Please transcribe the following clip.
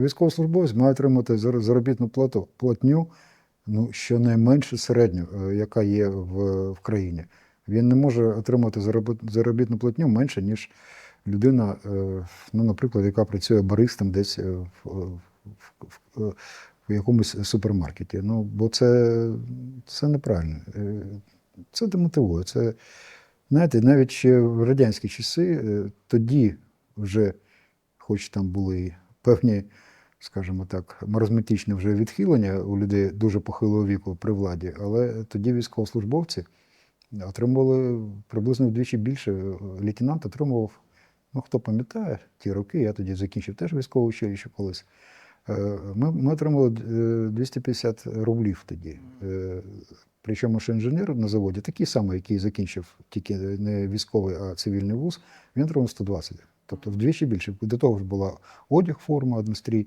Військовослужбовець має отримати заробітну плату, платню ну, щонайменше середню, е, яка є в, в країні. Він не може отримати заробітну платню менше, ніж людина, е, ну, наприклад, яка працює баристом десь е, в, в, в, в, якомусь супермаркеті. Ну, бо це, це неправильно. Це демотивує. Це, знаєте, навіть ще в радянські часи тоді вже, хоч там були певні, скажімо так, маразматичні вже відхилення у людей дуже похилого віку при владі, але тоді військовослужбовці отримували приблизно вдвічі більше. Лейтенант отримував, ну хто пам'ятає ті роки, я тоді закінчив теж військове училище колись. Е, Ми, ми отримали е, 250 рублів тоді. Е, Причому що інженер на заводі, такий самий, який закінчив тільки не військовий, а цивільний вуз, він отримав 120. Тобто вдвічі більше. До того ж була одяг, форма, однострій.